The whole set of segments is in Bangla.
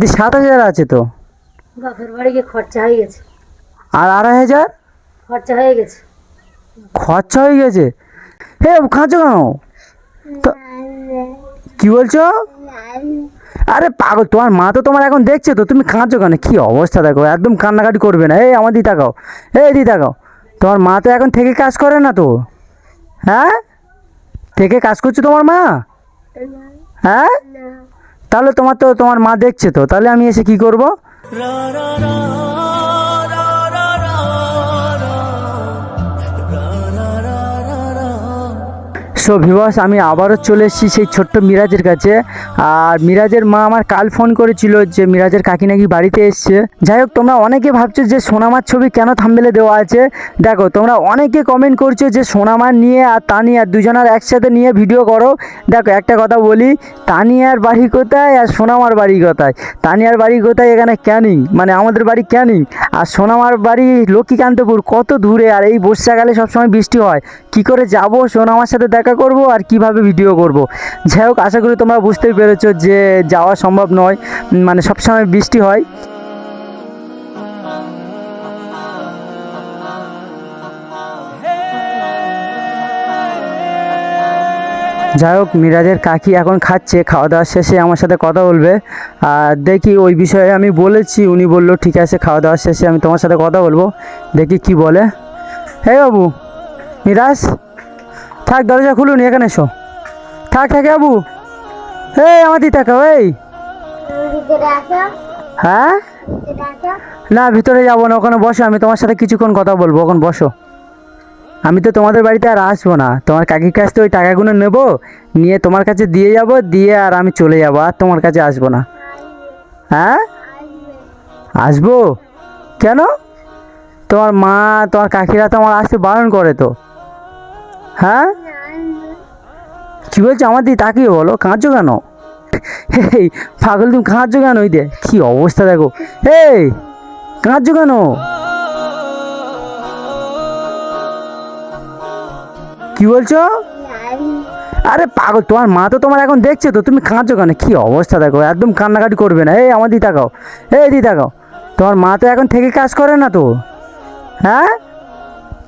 এতে সাত হাজার আছে তো? বাপের বাড়ি গিয়ে খরচা হয়ে গেছে। আর আড়াই হাজার? খরচা হয়ে গেছে। খরচা হয়ে গেছে? হে খাঁচো কেন? তো কি বলছো? আরে পাগল তোমার মা তো তোমার এখন দেখছে তো তুমি কাঁদছো কেন? কি অবস্থা দেখো একদম কান্নাকাটি করবে না। এই আমার দি তাকাও এই দি তাকাও তোমার মা তো এখন থেকে কাজ করে না তো? হ্যাঁ? থেকে কাজ করছে তোমার মা? হ্যাঁ? তাহলে তোমার তো তোমার মা দেখছে তো তাহলে আমি এসে কি করব? সো ভিবাস আমি আবারও চলে এসেছি সেই ছোট্ট মিরাজের কাছে। আর মিরাজের মা আমার কাল ফোন করেছিল যে মিরাজের কাকি নাকি বাড়িতে এসছে। যাই হোক, তোমরা অনেকে ভাবছ যে সোনামার ছবি কেন থাম্বেলে দেওয়া আছে? দেখো, তোমরা অনেকে কমেন্ট করছ যে সোনামার নিয়ে আর তানিয়ার দুজনের একসাথে নিয়ে ভিডিও করো। দেখো, একটা কথা বলি, তানিয়ার বাড়ি কোথায় আর সোনামার বাড়ি কোথায়? তানিয়ার বাড়ি কোথায় এখানে ক্যানিং মানে আমাদের বাড়ি ক্যানিং আর সোনামার বাড়ি লক্ষ্মীকান্তপুর কত দূরে? আর এই বর্ষাকালে সবসময় বৃষ্টি হয়। কি করে যাব সোনামার সাথে দেখা করব আর কীভাবে ভিডিও করব। যাই হোক, আশা করি তোমরা বুঝতেই পেরেছ যে যাওয়া সম্ভব নয়। মানে সবসময় বৃষ্টি হয়। যাই হোক, মিরাজের কাকি এখন খাচ্ছে খাওয়া দাওয়ার শেষে আমার সাথে কথা বলবে। আর দেখি ওই বিষয়ে আমি বলেছি, উনি বলল, ঠিক আছে খাওয়া দাওয়ার শেষে আমি তোমার সাথে কথা বলব। দেখি কি বলে। হে বাবু, মিরাজ? থাক, দরজা খুলুন, এখানে এসো। থাক থাক বাবু এই, আমার দি তাকাও, এই। হ্যাঁ? না, ভিতরে যাব না, ওখানে বসো, আমি তোমার সাথে কিছুক্ষণ কথা বলব, ওখানে বসো। আমি তো তোমাদের বাড়িতে আর আসব না। তোমার কাকির কাছ থেকে ওই টাকাগুলো নেব, নিয়ে তোমার কাছে দিয়ে যাব, দিয়ে আর আমি চলে যাব, আর তোমার কাছে আসব না। হ্যাঁ? আসব? কেন? তোমার মা, তোমার কাকিরা তো আমার আসতে বারণ করে তো। হ্যাঁ? কি বলছো আমার দিকে তাকিয়ে বলো? কাঁদছো কেন? এই পাগল তুমি কাঁদছো কেন ওই দে কি অবস্থা দেখো। এই কাঁদছো কেন? কি বলছো? আরে পাগল, তোমার মা তো তোমার এখন দেখছে তো, তুমি কাঁদছো কেন? কি অবস্থা দেখো, একদম কান্নাকাটি করবে না। এই, আমার দি তাকাও। এই দি তাকাও। তোমার মা তো এখন থেকে কাজ করে না তো? হ্যাঁ?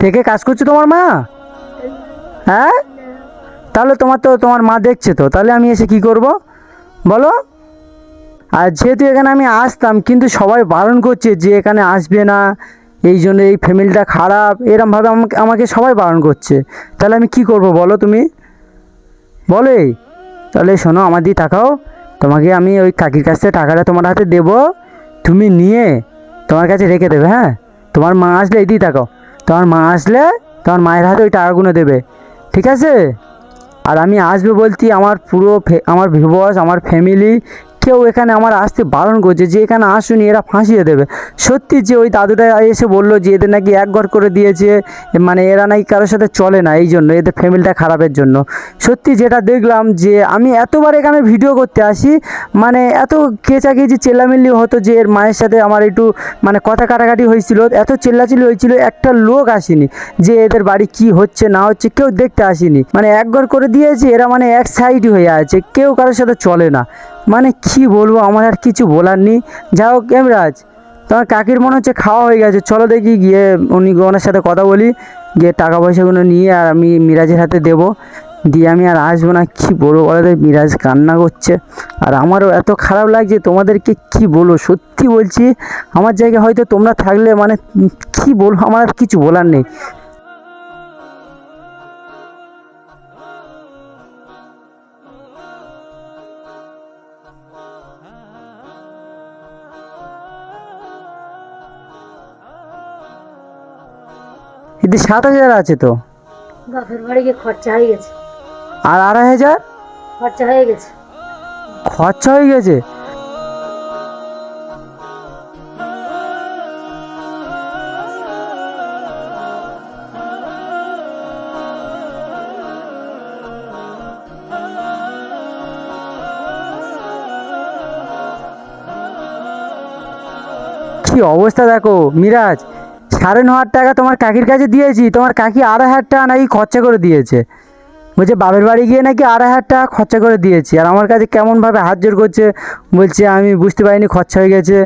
থেকে কাজ করছে তোমার মা? হ্যাঁ? তাহলে তোমার তো, তোমার মা দেখছে তো, তাহলে আমি এসে কি করব? বলো? আর যেহেতু এখানে আমি আসতাম, কিন্তু সবাই বারণ করছে যে এখানে আসবে না, এই জন্য এই ফ্যামিলিটা খারাপ, এরমভাবে আমাকে আমাকে সবাই বারণ করছে। তাহলে আমি কি করব বলো তুমি? বলো তাহলে শোনো, আমার দিয়ে তাকাও। তোমাকে আমি ওই কাকির কাছ থেকে টাকাটা তোমার হাতে দেবো। তুমি নিয়ে তোমার কাছে রেখে দেবে হ্যাঁ? তোমার মা আসলে এই দিয়ে তাকাও। তোমার মা আসলে তোমার মায়ের হাতে ওই টাকাগুলো দেবে। ঠিক আছে? আর আমি আসব বলতে আমার পুরো আমার ভিউবার্স আমার ফ্যামিলি কেউ এখানে আমার আসতে বারণ করছে, যে এখানে আসুনি, এরা ফাঁসিয়ে দেবে। সত্যি যে ওই দাদুটা এসে বলল যে এদের নাকি এক ঘর করে দিয়েছে মানে এরা নাকি কারোর সাথে চলে না, এই জন্য এদের ফ্যামিলিটা খারাপের জন্য। সত্যি যেটা দেখলাম যে আমি এতবার এখানে ভিডিও করতে আসি মানে এত কেচাকেচি চেল্লামিল্লি হতো যে এর মায়ের সাথে আমার একটু মানে কথা কাটাকাটি হয়েছিল, এত চেল্লাচিল্লি হয়েছিল, একটা লোক আসেনি যে এদের বাড়ি কি হচ্ছে, না হচ্ছে, কেউ দেখতে আসেনি। মানে এক ঘর করে দিয়েছে, এরা মানে এক সাইডই হয়ে আছে, কেউ কারোর সাথে চলে না। মানে কি বলব আমার আর কিছু বলার নেই। যা হোক এমরাজ তোমার কাকির মনে হচ্ছে খাওয়া হয়ে গেছে। চলো দেখি গিয়ে উনি ওনার সাথে কথা বলি গিয়ে টাকা পয়সাগুলো নিয়ে আর আমি মিরাজের হাতে দেবো। দিয়ে আমি আর আসব না কী বলব বলো তো, মিরাজ কান্না করছে। আর আমারও এত খারাপ লাগছে তোমাদেরকে কি বলব? সত্যি বলছি আমার জায়গায় হয়তো তোমরা থাকলে মানে কি বলব আমার আর কিছু বলার নেই। এতে সাত হাজার আছে তো। বাপের বাড়ি গিয়ে খরচা হয়ে গেছে। আর আড়াই হাজার? খরচা হয়ে গেছে। খরচা হয়ে গেছে? কি অবস্থা দেখো মিরাজ। সাড়ে ন হাজার টাকা তোমার কাকির কাছে দিয়েছি, তোমার কাকি আড়াই হাজার টাকা নাকি খরচা করে দিয়েছে। বলছে, বাপের বাড়ি গিয়ে নাকি আড়াই হাজার টাকা খরচা করে দিয়েছি। আর আমার কাছে কেমনভাবে হাত জোর করছে, বলছে, আমি বুঝতে পারিনি, খরচা হয়ে গেছে।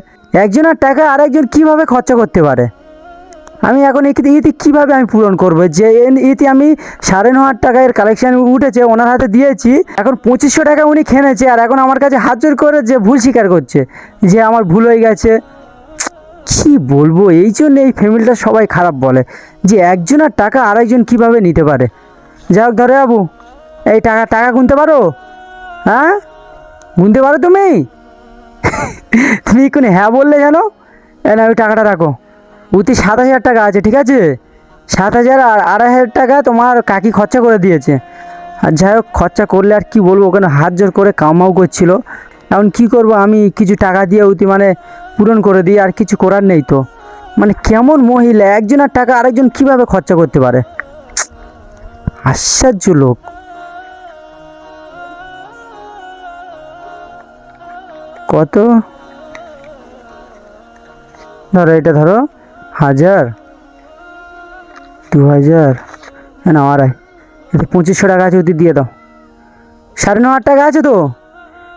একজনের টাকা আরেকজন কীভাবে খরচা করতে পারে? আমি এখন ইতি কীভাবে আমি পূরণ করব? যে ইতি আমি সাড়ে ন হাজার টাকার কালেকশান উঠেছে, ওনার হাতে দিয়েছি। এখন পঁচিশশো টাকা উনি খেনেছে, আর এখন আমার কাছে হাত জোর করে যে ভুল স্বীকার করছে, যে আমার ভুল হয়ে গেছে। কি বলব? এই জন্য এই ফ্যামিলিটা সবাই খারাপ বলে যে একজনের টাকা আরেকজন কীভাবে নিতে পারে? যাই হোক ধরে বাবু, এই টাকা টাকা গুনতে পারো? হ্যাঁ? গুনতে পারো তুমি? তুমি কোনো হ্যাঁ বললে জানো না ওই টাকাটা রাখো। উতি সাত হাজার টাকা আছে, ঠিক আছে? সাত হাজার আর আড়াই হাজার টাকা তোমার কাকি খরচা করে দিয়েছে। আর যাই হোক, খরচা করলে আর কি বলব? ওখানে হাত জোর করে কামাও করছিল। এখন কি করব? আমি কিছু টাকা দিয়ে উতি মানে পূরণ করে দিই আর কিছু করার নেই তো। মানে কেমন মহিলা, একজনের টাকা আরেকজন কীভাবে খরচা করতে পারে? আশ্চর্য লোক। কত? ধরো এটা ধরো, হাজার। দু হাজার না, আড়াই। এতে পঁচিশশো টাকা আছে ওদের দিয়ে দাও। সাড়ে ন হাজার টাকা আছে তো?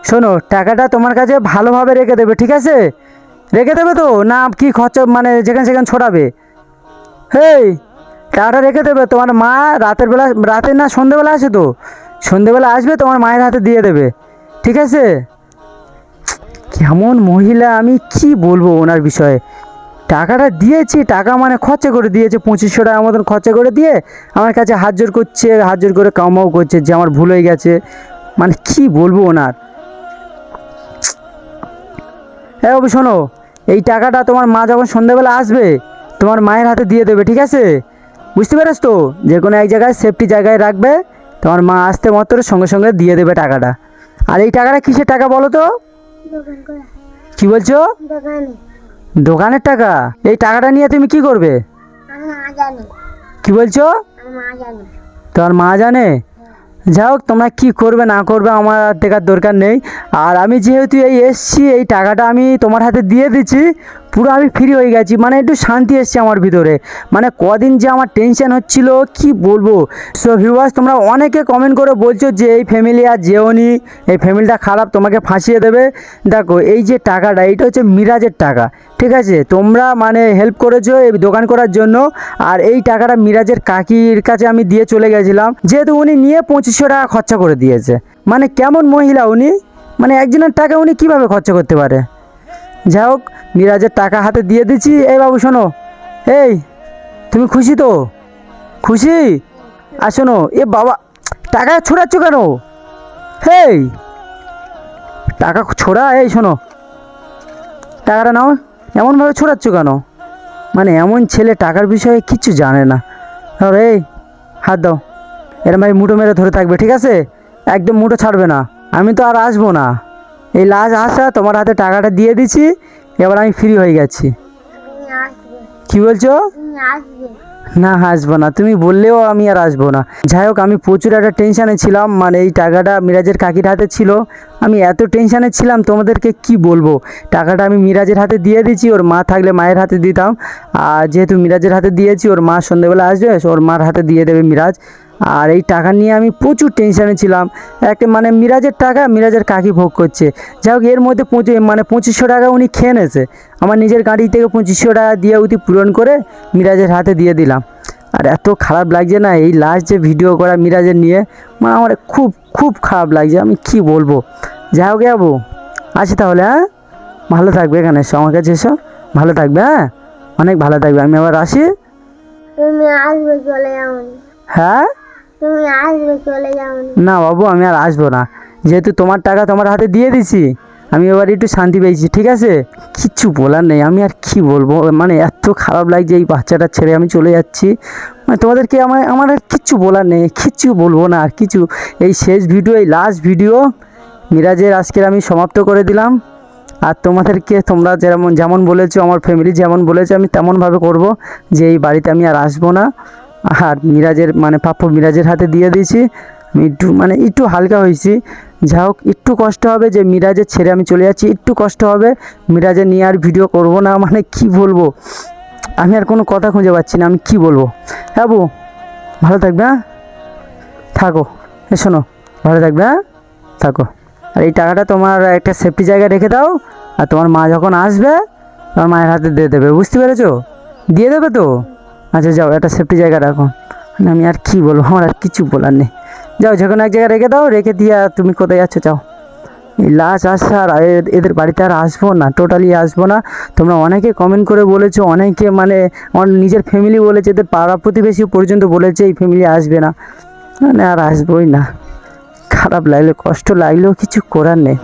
শোনো, টাকাটা তোমার কাছে ভালোভাবে রেখে দেবে, ঠিক আছে? রেখে দেবে তো? না, কি খরচা মানে যেখানে সেখানে ছড়াবে? হেই, টাকাটা রেখে দেবে। তোমার মা রাতের বেলা, রাতে না সন্ধেবেলা আসে তো? সন্ধেবেলা আসবে, তোমার মায়ের হাতে দিয়ে দেবে। ঠিক আছে? কেমন মহিলা, আমি কি বলব ওনার বিষয়ে? টাকাটা দিয়েছি, টাকা মানে খরচা করে দিয়েছে, পঁচিশশো টাকা মতন খরচা করে দিয়ে আমার কাছে হাত জোর করছে, হাত জোর করে কামাও করছে যে আমার ভুল হয়ে গেছে। মানে কি বলব ওনার? হ্যাঁ বাবু শোনো এই টাকাটা তোমার মা যখন সন্ধ্যাবেলা আসবে তোমার মায়ের হাতে দিয়ে দেবে ঠিক আছে? বুঝতে পেরেছ তো? যে কোনো এক জায়গায় সেফটি জায়গায় রাখবে তোমার মা আসতে মাত্র সঙ্গে সঙ্গে দিয়ে দেবে টাকাটা। আর এই টাকাটা কিসের টাকা বলো তো? কি বলছো? দোকানের টাকা। এই টাকাটা নিয়ে তুমি কি করবে? কি বলছো? তোমার মা জানে? যাই হোক, তোমরা কী করবে, না করবে, আমার আর দেখার দরকার নেই। আর আমি যেহেতু এই এসছি, এই টাকাটা আমি তোমার হাতে দিয়ে দিচ্ছি পুরো আমি ফ্রি হয়ে গেছি। মানে একটু শান্তি এসছে আমার ভিতরে। মানে কদিন যে আমার টেনশন হচ্ছিল, কি বলব? সো ভিউয়ার্স তোমরা অনেকে কমেন্ট করে বলছো যে, এই ফ্যামিলি আর যেওনি এই ফ্যামিলিটা খারাপ, তোমাকে ফাঁসিয়ে দেবে। দেখো, এই যে টাকাটা, এইটা হচ্ছে মিরাজের টাকা। ঠিক আছে? তোমরা মানে হেল্প করেছ এই দোকান করার জন্য। আর এই টাকাটা মিরাজের কাকির কাছে আমি দিয়ে চলে গেছিলাম। যেহেতু উনি নিয়ে পঁচিশশো টাকা খরচা করে দিয়েছে। মানে কেমন মহিলা উনি? মানে একজনের টাকা উনি কীভাবে খরচা করতে পারে? যাই হোক, মিরাজের টাকা হাতে দিয়ে দিচ্ছি। এই বাবু, শোনো। এই, তুমি খুশি তো? খুশি? আর শোনো, এ বাবা, টাকা ছোড়াচ্ছ কেন? হেই, টাকা ছোড়া, এই শোনো। টাকাটা নাও, এমনভাবে ছোড়াচ্ছ কেন? মানে এমন ছেলে টাকার বিষয়ে কিচ্ছু জানে না। ধরো এই, হাত দাও। এরম ভাই মুঠো মেরে ধরে থাকবে, ঠিক আছে? একদম মুঠো ছাড়বে না। আমি তো আর আসব না। এই লাস্ট আসা তোমার হাতে টাকাটা দিয়ে দিছি এবার আমি ফ্রি হয়ে গেছি। কি বলছো? না আসব না। তুমি বললেও আমি আর আসব না। যাই হোক আমি প্রচুর একটা টেনশানে ছিলাম মানে এই টাকাটা মিরাজের কাকির হাতে ছিল। আমি এত টেনশানে ছিলাম তোমাদেরকে কি বলব? টাকাটা আমি মিরাজের হাতে দিয়ে দিয়েছি ওর মা থাকলে মায়ের হাতে দিতাম। আর যেহেতু মিরাজের হাতে দিয়েছি ওর মা সন্ধেবেলা আসবে ওর মার হাতে দিয়ে দেবে মিরাজ। আর এই টাকা নিয়ে আমি প্রচুর টেনশানে ছিলাম। একটা মানে মিরাজের টাকা মিরাজের কাকি ভোগ করছে। যাই হোক এর মধ্যে পঁচিশ মানে পঁচিশশো টাকা উনি খেয়ে নেছে আমার নিজের গাড়ি থেকে পঁচিশশো টাকা দিয়ে উতি পূরণ করে মিরাজের হাতে দিয়ে দিলাম। আর এত খারাপ লাগছে না এই লাস্ট যে ভিডিও করা মিরাজের নিয়ে মানে আমার খুব খুব খারাপ লাগছে। আমি কি বলব? যাই হোক যাব আছি তাহলে হ্যাঁ? ভালো থাকবে এখানে এসো আমার কাছে এসো। ভালো থাকবে হ্যাঁ? অনেক ভালো থাকবে। আমি আবার আসি। হ্যাঁ? না। বাবু, আমি আর আসব না। যেহেতু তোমার টাকা তোমার হাতে দিয়ে দিছি, আমি এবার একটু শান্তি পেয়েছি, ঠিক আছে? কিচ্ছু বলার নেই, আমি আর কি বলব? মানে এত খারাপ লাগছে এই বাচ্চাটা ছেড়ে আমি চলে যাচ্ছি। মানে তোমাদেরকে আমার আমার আর কিচ্ছু বলার নেই, কিচ্ছু বলব না আর কিছু। এই শেষ ভিডিও, এই লাস্ট ভিডিও, মিরাজের আজকের আমি সমাপ্ত করে দিলাম। আর তোমাদেরকে তোমরা যেমন যেমন বলেছ, আমার ফ্যামিলি যেমন বলেছে, আমি তেমনভাবে করব যে এই বাড়িতে আমি আর আসব না। আর মিরাজের মানে প্রাপ্য মিরাজের হাতে দিয়ে দিয়েছি। আমি একটু মানে একটু হালকা হয়েছি। যা হোক, একটু কষ্ট হবে যে মিরাজের ছেড়ে আমি চলে যাচ্ছি। একটু কষ্ট হবে, মিরাজের নিয়ে আর ভিডিও করব না মানে কি বলব? আমি আর কোনো কথা খুঁজে পাচ্ছি না, আমি কি বলব? হ্যাঁ বউ, ভালো থাকবে হ্যাঁ? থাকো, এ শোনো, ভালো থাকবে হ্যাঁ? থাকো। আর এই টাকাটা তোমার একটা সেফটি জায়গায় রেখে দাও, আর তোমার মা যখন আসবে, তোমার মায়ের হাতে দিয়ে দেবে, বুঝতে পেরেছ? দিয়ে দেবে তো? আচ্ছা যাও একটা সেফটি জায়গা রাখো। না, আমি আর কি বলব আমার আর কিছু বলার নেই। যাও যে কোনো এক জায়গায় রেখে দাও রেখে দিয়ে তুমি কোথায় যাচ্ছ যাও। এই লাশ আসছে আর এদের বাড়িতে আর আসব না টোটালি আসব না। তোমরা অনেকে কমেন্ট করে বলেছ অনেকে মানে আমার নিজের ফ্যামিলি বলেছে এদের পাড়া প্রতিবেশী পর্যন্ত বলেছে এই ফ্যামিলি আসবে না। মানে আর আসবোই না। খারাপ লাগলে কষ্ট লাগলেও কিছু করার নেই।